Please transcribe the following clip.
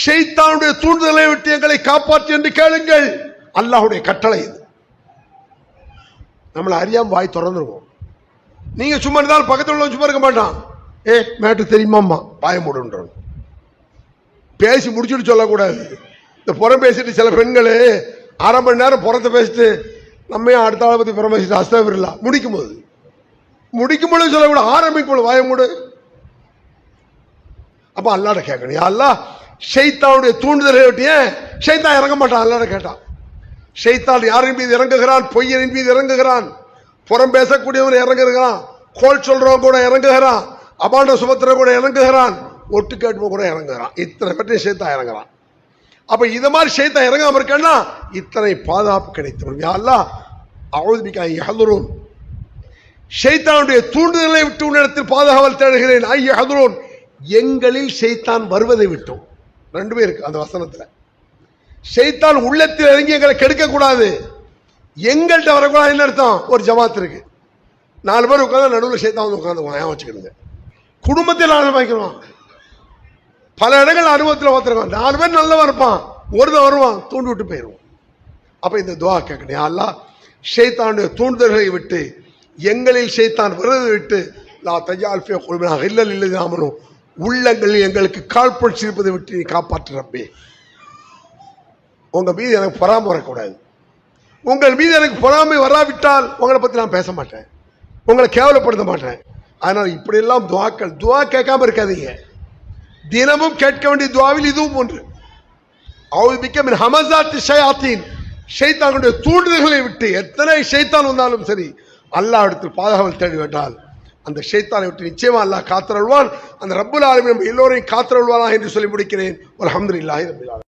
ஷைத்தானுடைய தூண்டுதலை விட்டு எங்களை காப்பாற்று என்று கேளுங்கள். அல்லாஹுடைய கட்டளை இது. நம்மளை அறியாம வாய் திறந்துருவோம். நீங்க சும்மா இருந்தாலும் பக்கத்தில் உள்ள சும்மா இருக்க மாட்டான். ஏ மேட்டு தெரியுமாம்மா? வாய மூடுன்றோம் பேசி முடிச்சுட்டு சொல்லக்கூடாது. இந்த புறம் பேசிட்டு சில பெண்கள் அரை மணி நேரம் புறத்தை பேசிட்டு நம்ம ஏன் அடுத்த ஆளை பத்தி புறம் பேசிட்டு அஸ்தவிரலா முடிக்கும் போது முடிக்கும் பொழுது சொல்லக்கூடாது. ஆரம்பிக்கும் பொழுது வாய மூடு. அப்போ அல்லாட கேட்கணும். யா அல்லாஹ் தூண்டுதலை விட்டு ஏன் இறங்க மாட்டான் அல்லாட கேட்டான். ஷெய்தான் யாரின் மீது இறங்குகிறான்? பொய்யனின் மீது இறங்குகிறான். புறம் பேசக்கூடியவன் இறங்குகிறான். கோல் சொல்றவன் கூட இறங்குகிறான். அபாண்ட சுபத்திர கூட இறங்குகிறான். ஒட்டு கேட்பவன் கூட இறங்குகிறான். இத்தனை பற்றி ஷைத்தான் இறங்குறான். அப்ப இது மாதிரி ஷைத்தான் இறங்காம இருக்கன்னா இத்தனை பாதுகாப்பு கிடைத்து யா அல்லாஹ் யஹதுரூன். தூண்டுதலை விட்டு உன்னிடத்தில் பாதுகாவல் தேடுகிறேன். ஐய ஹதுரூன் எங்களில் செய்தான் வருவதை விட்டோம். ரெண்டு பேர் இருக்கு அந்த வசனத்தில். செய்தான் உள்ளத்தில் இறங்கி எங்களை கெடுக்க கூடாது எங்கள்கிட்ட வரக்கூடாது என்ன அர்த்தம்? ஒரு ஜமாத் இருக்கு. நாலு பேர் உட்காந்து நடுவில் ஷைத்தான் வந்து உட்காந்து ஞாபகம் வச்சுக்கிடுங்க குடும்பத்தில் ஆரம்பிக்கிறோம் பல இடங்கள் அனுபவத்தில் பார்த்துருக்கோம் நாலு பேர் நல்லவன் இருப்பான். ஒருத்தன் வருவான் தூண்டி விட்டு போயிடுவான். அப்போ இந்த துவா கேட்கணும். அல்லா அல்லாஹ் தூண்டுதல்களை விட்டு எங்களில் ஷைத்தான் வருவதை விட்டு லா தஜால் ஃபே குழுமினாக இல்லல் இல்லை நாமனும் உள்ளங்களில் எங்களுக்கு கால் இருப்பதை விட்டு நீ காப்பாற்று ரப்பே. மீது எனக்கு பொறாமை வரக்கூடாது. உங்கள் மீது எனக்கு பொறாமை வராவிட்டால் உங்களை பற்றி நான் பேச மாட்டேன். உங்களை கேவலப்படுத்த மாட்டேன். அதனால் இப்படியெல்லாம் துவாக்கள் துவா கேட்காம இருக்காதீங்க. தினமும் கேட்க வேண்டிய துவாவில் இதுவும் ஒன்று. அவுதிக்க மின் ஹமசாத் ஷயாத்தீன். ஷைத்தானுடைய தூண்டுதல்களை விட்டு எத்தனை ஷைத்தான் வந்தாலும் சரி அல்லாஹ் இடத்தில் பாதுகாவல் தேடி விட்டால் அந்த ஷைத்தானை விட்டு நிச்சயமா அல்லாஹ் காத்திரல்வான் அந்த ரப்புல் ஆலமி நம்ம எல்லோரையும் காத்திரல்வானா என்று சொல்லி முடிக்கிறேன். ஒரு அல்ஹம்துலில்லாஹி ரப்பில்